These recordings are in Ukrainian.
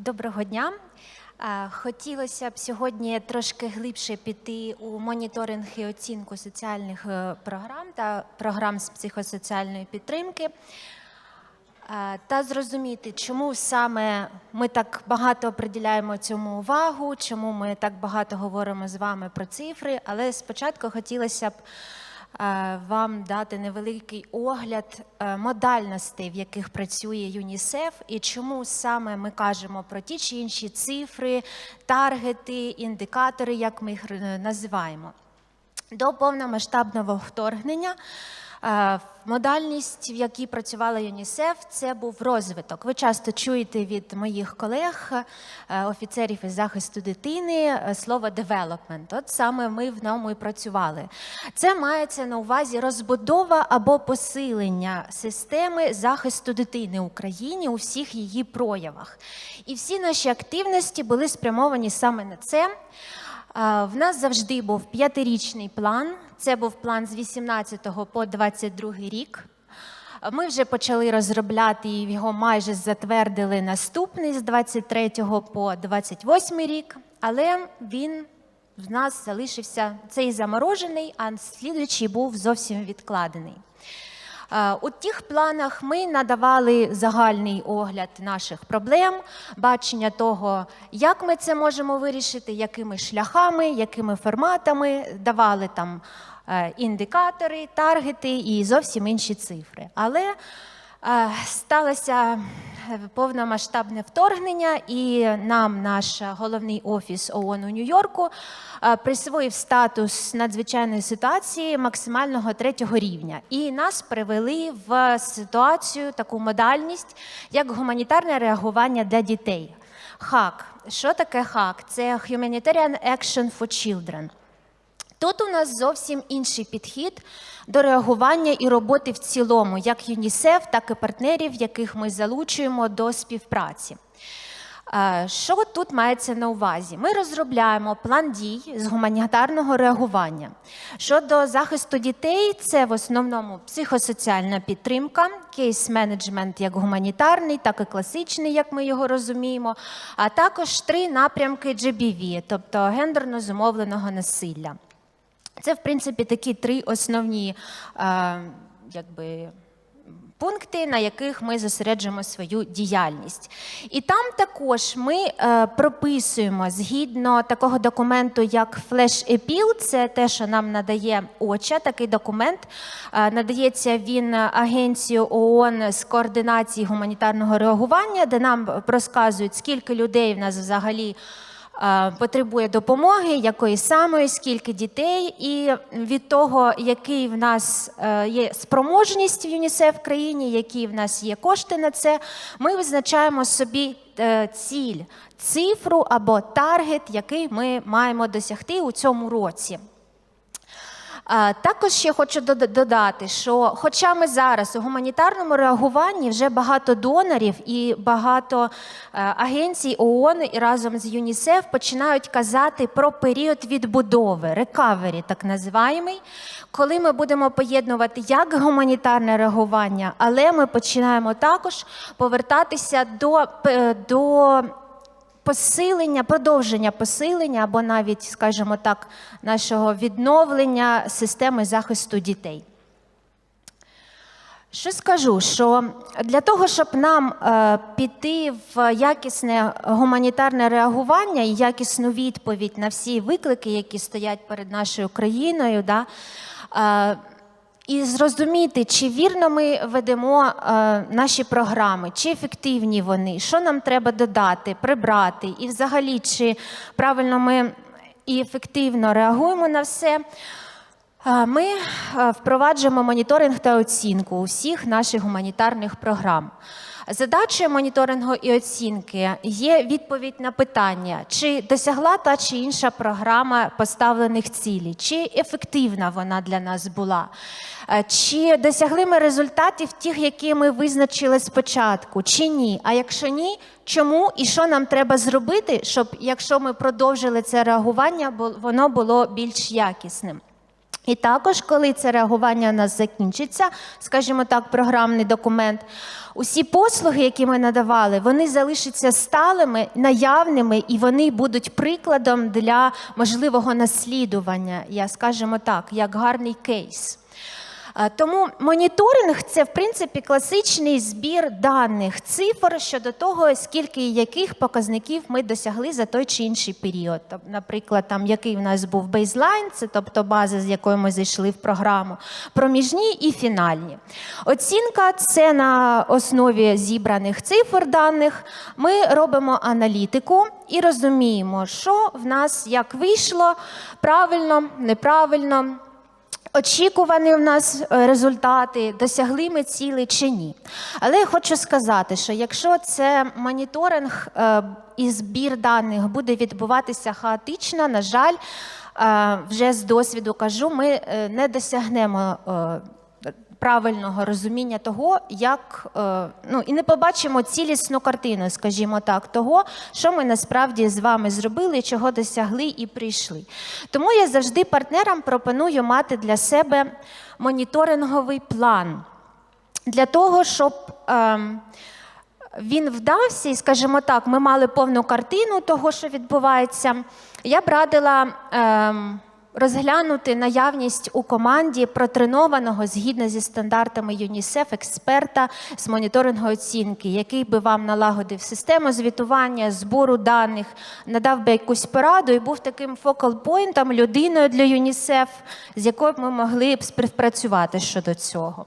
Доброго дня. Е, Хотілося б сьогодні трошки глибше піти у моніторинг і оцінку соціальних е, програм та програм з психосоціальної підтримки е, та зрозуміти, чому саме ми так багато приділяємо цьому увагу, чому ми так багато говоримо з вами про цифри. Але спочатку хотілося б вам дати невеликий огляд е, модальностей, в яких працює ЮНІСЕФ, і чому саме ми кажемо про ті чи інші цифри, таргети, індикатори, як ми їх е, називаємо. До повномасштабного вторгнення е, модальність, в якій працювала ЮНІСЕФ, це був розвиток. Ви часто чуєте від моїх колег, е, офіцерів із захисту дитини, е, слово development. От саме ми в ньому і працювали. Це мається на увазі розбудова або посилення системи захисту дитини в Україні у всіх її проявах. І всі наші активності були спрямовані саме на це. В нас завжди був п'ятирічний план. Це був план з 18 по 22 рік. Ми вже почали розробляти і його майже затвердили наступний з 23 по 28 рік, але він в нас залишився цей заморожений, а слідуючий був зовсім відкладений. Е, У тих планах ми надавали загальний огляд наших проблем, бачення того, як ми це можемо вирішити, якими шляхами, якими форматами, давали там е, індикатори, таргети і зовсім інші цифри. Але сталося е, повномасштабне вторгнення, і нам наш головний офіс ООН у Нью-Йорку е, присвоїв статус надзвичайної ситуації максимального третього рівня. І нас привели в ситуацію, таку модальність, як гуманітарне реагування для дітей. ХАК. Що таке ХАК? Це Humanitarian Action for Children. Тут у нас зовсім інший підхід до реагування і роботи в цілому, як ЮНІСЕФ, так і партнерів, яких ми залучуємо до співпраці. Е, Що тут мається на увазі? Ми розробляємо план дій з гуманітарного реагування. Щодо захисту дітей, це в основному психосоціальна підтримка, кейс-менеджмент як гуманітарний, так і класичний, як ми його розуміємо, а також три напрямки GBV, тобто гендерно зумовленого насилля. Це, в принципі, такі три основні е, якби, пункти, на яких ми зосереджуємо свою діяльність. І там також ми е, прописуємо згідно такого документу, як Appeal, це те, що нам надає ОЧА, такий документ. Е, надається він агенцію ООН з координації гуманітарного реагування, де нам розказують, скільки людей в нас взагалі потребує допомоги, якої самої, скільки дітей, і від того, який в нас е, є спроможність в ЮНІСЕФ в країні, які в нас є кошти на це, ми визначаємо собі е, ціль, цифру або таргет, який ми маємо досягти у цьому році. Також ще хочу додати, що хоча ми зараз у гуманітарному реагуванні вже багато донорів і багато е, агенцій ООН і разом з ЮНІСЕФ починають казати про період відбудови, рекавері, так називаємий, коли ми будемо поєднувати як гуманітарне реагування, але ми починаємо також повертатися до, е, до посилення, продовження посилення або навіть, скажімо так, нашого відновлення системи захисту дітей. Що скажу, що для того, щоб нам е, піти в якісне гуманітарне реагування і якісну відповідь на всі виклики, які стоять перед нашою країною, да, е, і зрозуміти, чи вірно ми ведемо е, наші програми, чи ефективні вони, що нам треба додати, прибрати, і взагалі, чи правильно ми і ефективно реагуємо на все. Е, Ми е, впроваджуємо моніторинг та оцінку усіх наших гуманітарних програм. Задачею моніторингу і оцінки є відповідь на питання, чи досягла та чи інша програма поставлених цілей, чи ефективна вона для нас була, Е, чи досягли ми результатів тих, які ми визначили спочатку, чи ні. А якщо ні, чому і що нам треба зробити, щоб якщо ми продовжили це реагування, воно було більш якісним. І також, коли це реагування у нас закінчиться, скажімо так, програмний документ, усі послуги, які ми надавали, вони залишаться сталими, наявними, і вони будуть прикладом для можливого наслідування, я скажімо так, як гарний кейс. Е, Тому моніторинг це в принципі класичний збір даних, цифр щодо того, скільки і яких показників ми досягли за той чи інший період. Тоб- Наприклад, там який в нас був бейзлайн, це тобто база, з якою ми зайшли в програму, проміжні і фінальні. Оцінка це на основі зібраних цифр даних. Ми робимо аналітику і розуміємо, що в нас як вийшло правильно, неправильно. Очікувані в нас е, результати, досягли ми цілі чи ні. Але я хочу сказати, що якщо це моніторинг е, і збір даних буде відбуватися хаотично, на жаль, е, вже з досвіду кажу, ми не досягнемо. Е, Правильного розуміння того, як е, ну і не побачимо цілісну картину, скажімо так, того, що ми насправді з вами зробили, чого досягли і прийшли. Тому я завжди партнерам пропоную мати для себе моніторинговий план для того, щоб ем, він вдався, і, скажімо так, ми мали повну картину того, що відбувається. Я б радила ем, розглянути наявність у команді протренованого згідно зі стандартами ЮНІСЕФ експерта з моніторингу оцінки, який би вам налагодив систему звітування, збору даних, надав би якусь пораду і був таким фокал-пойнтом, людиною для ЮНІСЕФ, з якою ми могли б співпрацювати щодо цього.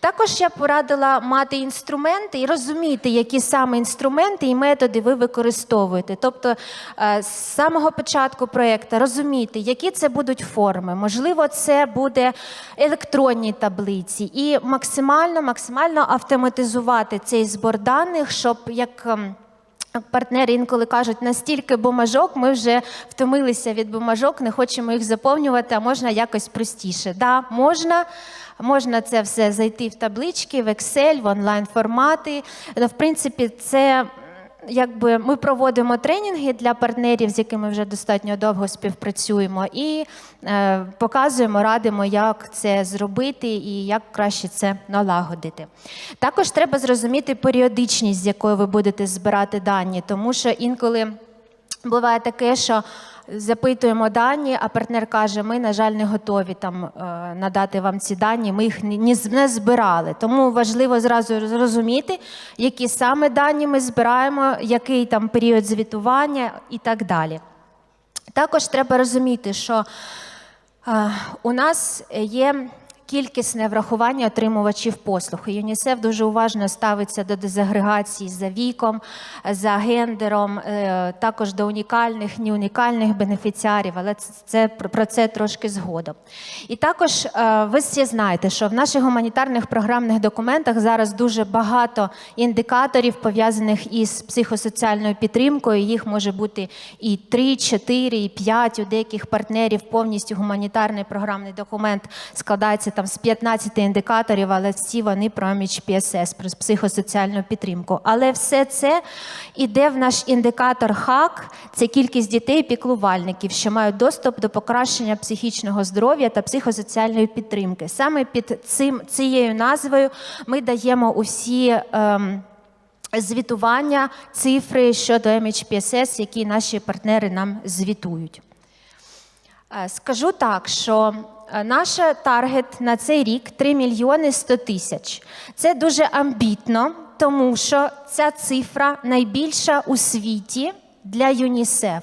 Також я порадила мати інструменти і розуміти, які саме інструменти і методи ви використовуєте. Тобто е, з самого початку проєкту розуміти, які це будуть форми. Можливо, це буде електронні таблиці, і максимально, максимально автоматизувати цей збор даних, щоб як. ем, Партнери інколи кажуть, настільки бумажок, ми вже втомилися від бумажок, не хочемо їх заповнювати, а можна якось простіше. Да, можна, можна це все зайти в таблички, в Excel, в онлайн формати. В принципі, це якби ми проводимо тренінги для партнерів, з якими вже достатньо довго співпрацюємо, і е, показуємо, радимо, як це зробити і як краще це налагодити. Також треба зрозуміти періодичність, з якою ви будете збирати дані, тому що інколи. Буває таке, що запитуємо дані, а партнер каже: ми, на жаль, не готові там е, надати вам ці дані, ми їх не збирали. Тому важливо зразу зрозуміти, які саме дані ми збираємо, який там період звітування і так далі. Також треба розуміти, що е, у нас є кількісне врахування отримувачів послуг. ЮНІСЕФ дуже уважно ставиться до дезагрегації за віком, за гендером, е, також до унікальних, неунікальних бенефіціарів, але це, про це трошки згодом. І також е, ви всі знаєте, що в наших гуманітарних програмних документах зараз дуже багато індикаторів пов'язаних із психосоціальною підтримкою. Їх може бути і 3, 4, і 5. У деяких партнерів повністю гуманітарний програмний документ складається там з 15 індикаторів, але всі вони про PSS, про психосоціальну підтримку. Але все це іде в наш індикатор ХАК, це кількість дітей піклувальників, що мають доступ до покращення психічного здоров'я та психосоціальної підтримки. Саме під цим цією назвою ми даємо усі. Ем, Звітування, цифри щодо MHPSS, які наші партнери нам звітують. Е, Скажу так, що наш таргет на цей рік 3 мільйони 100 тисяч. Це дуже амбітно, тому що ця цифра найбільша у світі для ЮНІСЕФ.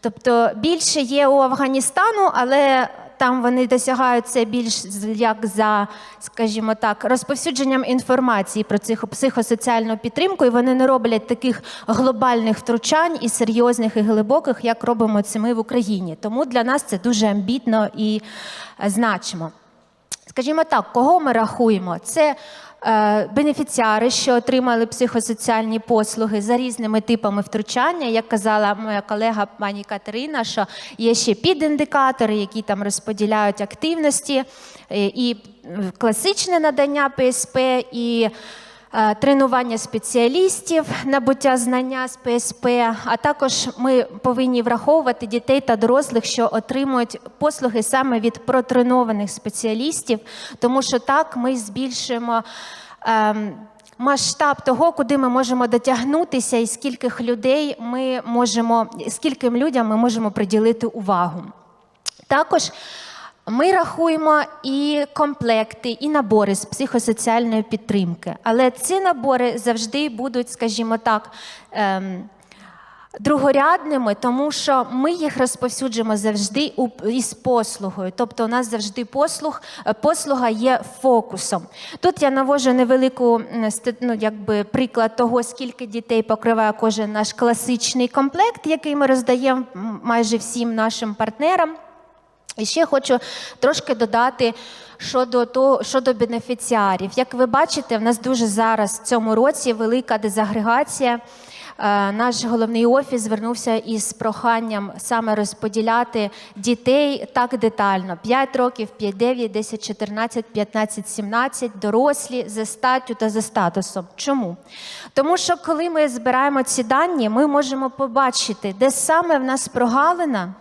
Тобто більше є у Афганістану, але там вони досягають це більш як за, скажімо так, розповсюдженням інформації про цих психосоціальну підтримку, і вони не роблять таких глобальних втручань і серйозних і глибоких, як робимо це ми в Україні. Тому для нас це дуже амбітно і е, значимо. Скажімо так, кого ми рахуємо? Це бенефіціари, що отримали психосоціальні послуги за різними типами втручання. Як казала моя колега пані Катерина, що є ще підіндикатори, які там розподіляють активності, е, і е, класичне надання ПСП, і е, тренування спеціалістів, набуття знання з ПСП, а також ми повинні враховувати дітей та дорослих, що отримують послуги саме від протренованих спеціалістів, тому що так ми збільшуємо. ем, Масштаб того, куди ми можемо дотягнутися, і скільких людей ми можемо, скільким людям ми можемо приділити увагу. Також ми рахуємо і комплекти, і набори з психосоціальної підтримки. Але ці набори завжди будуть, скажімо так, ем, другорядними, тому що ми їх розповсюджуємо завжди із послугою. Тобто, у нас завжди послуг, послуга є фокусом. Тут я навожу невелику ну, якби, приклад того, скільки дітей покриває кожен наш класичний комплект, який ми роздаємо майже всім нашим партнерам. І ще хочу трошки додати щодо того, щодо бенефіціарів. Як ви бачите, в нас дуже зараз в цьому році велика дезагрегація. Е, Наш головний офіс звернувся із проханням саме розподіляти дітей так детально: 5 років, 5, 9, 10, 14, 15, 17, дорослі за статтю та за статусом. Чому? Тому що коли ми збираємо ці дані, ми можемо побачити, де саме в нас прогалина.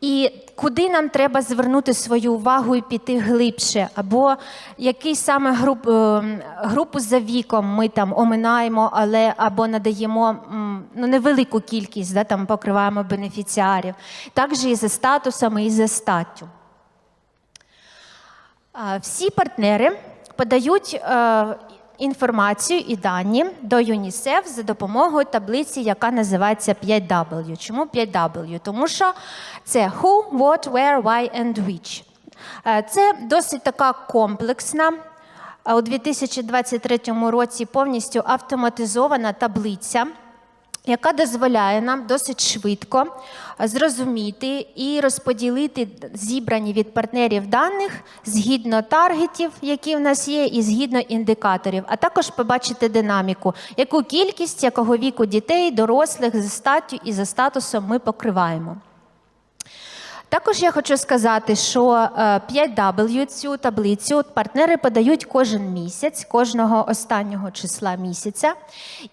І куди нам треба звернути свою увагу і піти глибше, або який саме груп, е, групу за віком ми там оминаємо, але або надаємо ну, невелику кількість, да, там покриваємо бенефіціарів, також і за статусами, і за статтю. Всі партнери подають е, інформацію і дані до ЮНІСЕФ за допомогою таблиці, яка називається 5W. Чому 5W? Тому що це who, what, where, why and which. Е, Це досить така комплексна. а У 2023 році повністю автоматизована таблиця яка дозволяє нам досить швидко зрозуміти і розподілити зібрані від партнерів даних згідно таргетів, які в нас є, і згідно індикаторів, а також побачити динаміку, яку кількість якого віку дітей, дорослих за статтю і за статусом ми покриваємо. Також я хочу сказати, що е, 5W цю таблицю партнери подають кожен місяць, кожного останнього числа місяця.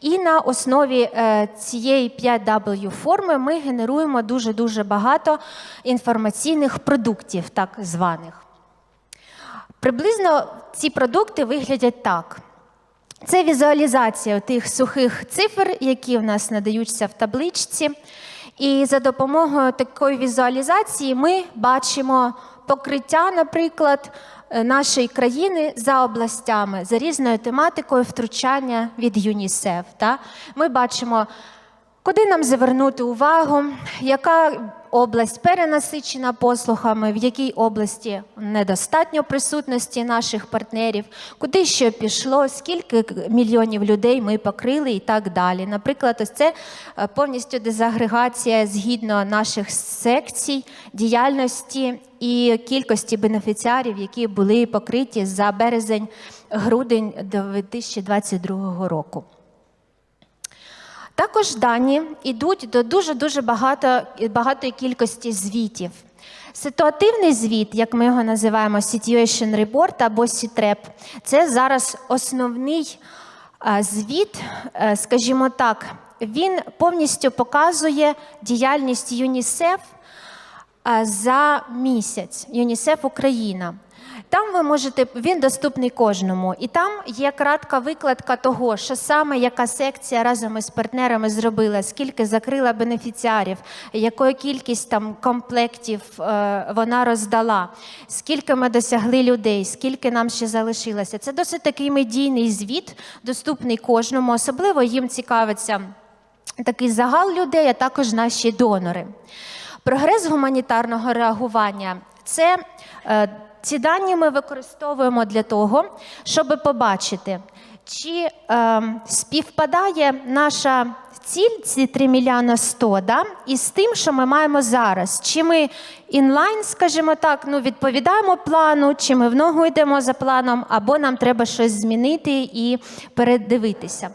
І на основі е, цієї 5W форми ми генеруємо дуже-дуже багато інформаційних продуктів, так званих. Приблизно ці продукти виглядять так. Це візуалізація тих сухих цифр, які в нас надаються в табличці. І за допомогою такої візуалізації ми бачимо покриття, наприклад, е, нашої країни за областями, за різною тематикою втручання від ЮНІСЕФ. Та? Ми бачимо, куди нам звернути увагу, яка область перенасичена послугами, в якій області недостатньо присутності наших партнерів, куди що пішло, скільки мільйонів людей ми покрили і так далі. Наприклад, ось це е, повністю дезагрегація згідно наших секцій, діяльності і кількості бенефіціарів, які були покриті за березень-грудень 2022 року. Також дані йдуть до дуже-дуже багато, багатої кількості звітів. Ситуативний звіт, як ми його називаємо, Situation Report або SITREP, це зараз основний звіт, е, скажімо так, він повністю показує діяльність ЮНІСЕФ за місяць. ЮНІСЕФ Україна. Там ви можете, він доступний кожному, і там є кратка викладка того, що саме яка секція разом із партнерами зробила, скільки закрила бенефіціарів, яку кількість там комплектів е, вона роздала, скільки ми досягли людей, скільки нам ще залишилося. Це досить такий медійний звіт, доступний кожному, особливо їм цікавиться такий загал людей, а також наші донори. Прогрес гуманітарного реагування це е, ці дані ми використовуємо для того, щоб побачити, чи е, співпадає наша ціль, ці 3 мільйона 100, да, із тим, що ми маємо зараз. Чи ми інлайн, скажімо так, ну, відповідаємо плану, чи ми в ногу йдемо за планом, або нам треба щось змінити і передивитися.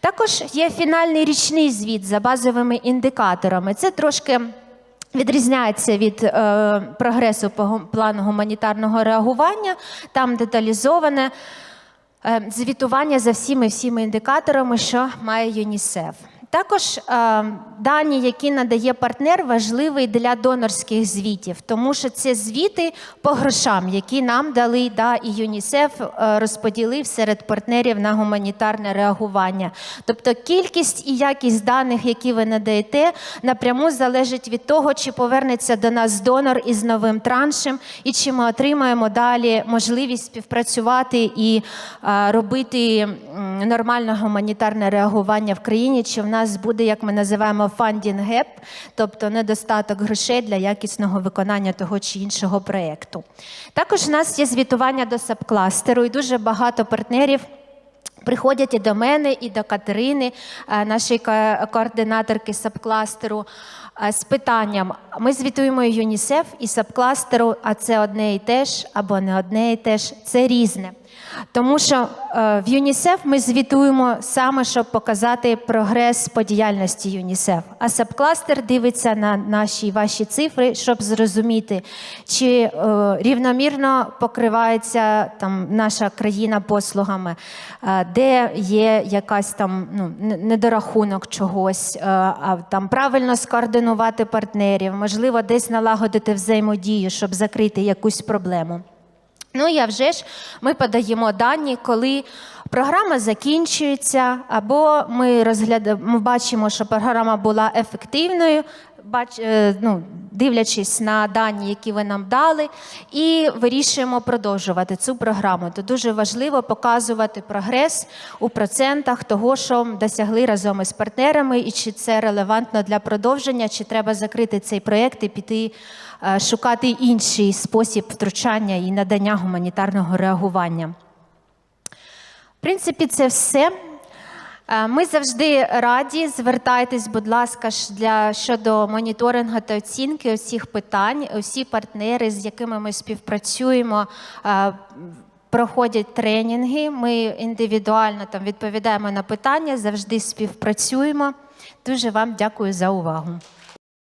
Також є фінальний річний звіт за базовими індикаторами. Це трошки. Відрізняється від е, прогресу по плану гуманітарного реагування, там деталізоване е, звітування за всіми всіми індикаторами, що має ЮНІСЕФ. Також е, дані, які надає партнер, важливий для донорських звітів, тому що це звіти по грошам, які нам дали, да, і ЮНІСЕФ е, розподілив серед партнерів на гуманітарне реагування. Тобто кількість і якість даних, які ви надаєте, напряму залежить від того, чи повернеться до нас донор із новим траншем, і чи ми отримаємо далі можливість співпрацювати і е, робити нормальне гуманітарне реагування в країні, чи в нас буде, як ми називаємо, funding gap, тобто недостаток грошей для якісного виконання того чи іншого проєкту. Також у нас є звітування до сабкластеру, і дуже багато партнерів. Приходять і до мене, і до Катерини, е, нашої координаторки сабкластеру, е, з питанням: ми звітуємо ЮНІСЕФ і сабкластеру, а це одне і те ж, або не одне і те ж, це різне. Тому що е, в ЮНІСЕФ ми звітуємо саме, щоб показати прогрес по діяльності ЮНІСЕФ. А сабкластер дивиться на наші ваші цифри, щоб зрозуміти, чи е, рівномірно покривається там наша країна послугами, е, де є якась там ну, недорахунок чогось, а там правильно скоординувати партнерів, можливо, десь налагодити взаємодію, щоб закрити якусь проблему. Ну а вже ж ми подаємо дані, коли програма закінчується, або ми розгляда... ми бачимо, що програма була ефективною, бач... е, ну, дивлячись на дані, які ви нам дали, і вирішуємо продовжувати цю програму. То дуже важливо показувати прогрес у процентах того, що досягли разом із партнерами, і чи це релевантно для продовження, чи треба закрити цей проєкт і піти е, шукати інший спосіб втручання і надання гуманітарного реагування. В принципі, це все. Е, Ми завжди раді. Звертайтесь, будь ласка, для щодо моніторингу та оцінки усіх питань. Усі партнери, з якими ми співпрацюємо, е, проходять тренінги. Ми індивідуально там відповідаємо на питання, завжди співпрацюємо. Дуже вам дякую за увагу.